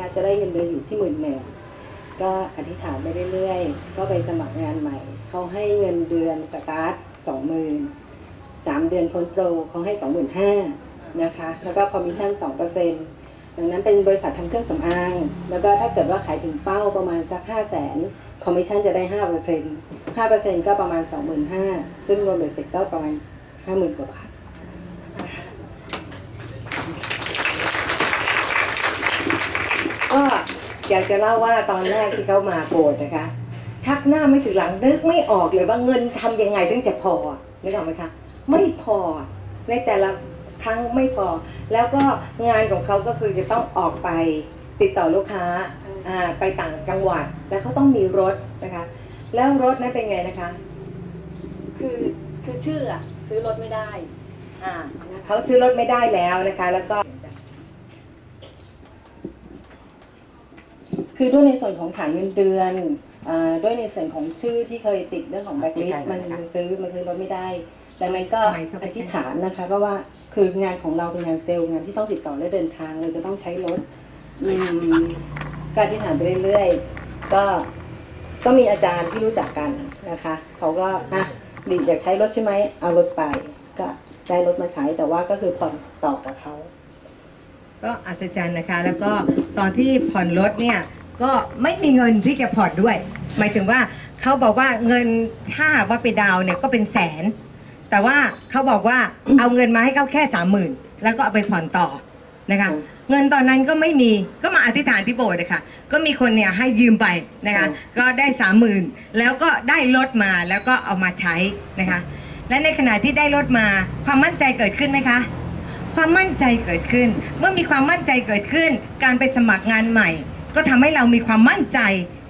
คะจะได้เงินเดือนอยู่ที่หมื่นหนึ่งก็อธิษฐานไปเรื่อยๆ ก็ไปสมัครงานใหม่ เขาให้เงินเดือนสตาร์ทสองหมื่นสามเดือนพ้นโปรเขาให้สองหมื่นห้านะคะแล้วก็คอมมิชชั่นสองเปอร์เซ็นต์ดังนั้นเป็นบริษัททำเครื่องสำอาง แล้วก็ถ้าเกิดว่าขายถึงเป้าประมาณสักห้าแสนคอมมิชชั่นจะได้ห้าเปอร์เซ็นต์ห้าเปอร์เซ็นต์ก็ประมาณสองหมื่นห้าซึ่งรวมเป็นเสร็จก็ประมาณห้าหมื่นกว่าบาท ก็ อยากจะเล่าว่าตอนแรกที่เขามาโกรธนะคะ ชักหน้าไม่ถึงหลังนึกไม่ออกเลยว่าเงินทำยังไงถึงจะพอนึกออกไหมคะไม่พอในแต่ละครั้งไม่พอ แล้วก็งานของเขาก็คือจะต้องออกไปติดต่อลูกค้าอ่าไปต่างจังหวัด แล้วเขาต้องมีรถนะคะ แล้วรถนั้นเป็นไงนะคะ คือคือชื่ออะซื้อรถไม่ได้อ่าเขาซื้อรถไม่ได้แล้วนะคะ แล้วก็ คือด้วยในส่วนของฐานเงินเดือนอ่าด้วยในส่วนของชื่อที่เคยติดเรื่องของแบ็คลิสต์มันมันซื้อมันซื้อรถไม่ได้ ดังนั้นก็ไม่เข้าไปอธิษฐานนะคะ เพราะว่าคืองานของเราเป็นงานเซลล์งานที่ต้องติดต่อและเดินทางเราจะต้องใช้รถอืมก็อธิษฐานไปเรื่อยๆ ก็ก็มีอาจารย์ที่รู้จักกันนะคะเขาก็อะหลีอยากใช้รถใช่ไหมเอารถไป ก็ได้รถมาใช้แต่ว่าก็คือผ่อนต่อกับเขาก็อัศจรรย์นะคะ แล้วก็ตอนที่ผ่อนรถเนี่ย ก็ไม่มีเงินที่จะผ่อนด้วย หมายถึงว่าเขาบอกว่าเงินถ้าหากว่าไปดาวน์เนี่ยก็เป็นแสน แต่ว่าเขาบอกว่าเอาเงินมาให้เขาแค่สามหมื่นแล้วก็เอาไปผ่อนต่อนะคะอืมเงินตอนนั้นก็ไม่มีก็มาอธิษฐานที่โบสถ์นะคะก็มีคนเนี่ยให้ยืมไปนะคะอืมก็ได้สามหมื่นแล้วก็ได้รถมาแล้วก็เอามาใช้นะคะ และในขณะที่ได้รถมาความมั่นใจเกิดขึ้นไหมคะความมั่นใจเกิดขึ้น เมื่อมีความมั่นใจเกิดขึ้น การไปสมัครงานใหม่ ก็ทำให้เรามีความมั่นใจ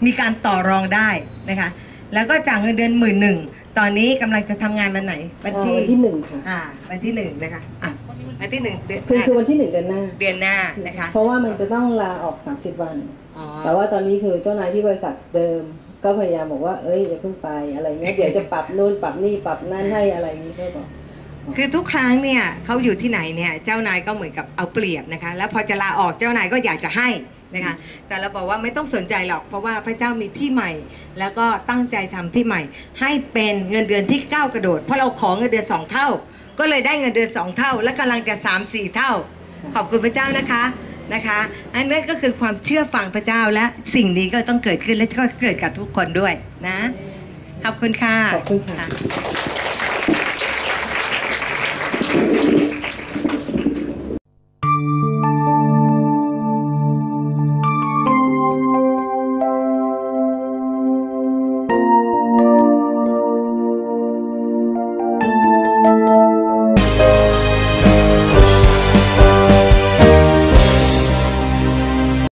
มีการต่อรองได้นะคะ แล้วก็จากเงินเดือนหมื่นหนึ่งตอนนี้กำลังจะทำงานวันไหนวันเอ่อที่วันที่หนึ่งค่ะอ่าวันที่หนึ่งนะคะอะวันที่หนึ่งเดือนคือคือวันที่หนึ่งเดือนหน้าเดือนหน้านะคะ เพราะว่ามันจะต้องลาออก 30 วันอ๋อแต่ว่าตอนนี้คือเจ้านายที่บริษัทเดิมก็พยายามบอกว่าเอ้ยอย่าเพิ่งไปอะไรเงี้ยเดี๋ยวจะปรับนู่นปรับนี่ปรับนั่นให้อะไรอย่างนี้ก็บอกคือทุกครั้งเนี่ยเขาอยู่ที่ไหนเนี่ยเจ้านายก็เหมือนกับเอาเปรียบนะคะ แล้วพอจะลาออกเจ้านายก็อยากจะให้ นะคะแต่เราบอกว่าไม่ต้องสนใจหรอก เพราะว่าพระเจ้ามีที่ใหม่ แล้วก็ตั้งใจทำที่ใหม่ ให้เป็นเงินเดือนที่ก้าวกระโดด เพราะเราขอเงินเดือนสองเท่า ก็เลยได้เงินเดือนสองเท่า และกำลังจะสามสี่เท่า ขอบคุณพระเจ้านะคะนะคะ อันนั้นก็คือความเชื่อฟังพระเจ้าและสิ่งนี้ก็ต้องเกิดขึ้นและก็เกิดกับทุกคนด้วยนะขอบคุณค่ะขอบคุณค่ะ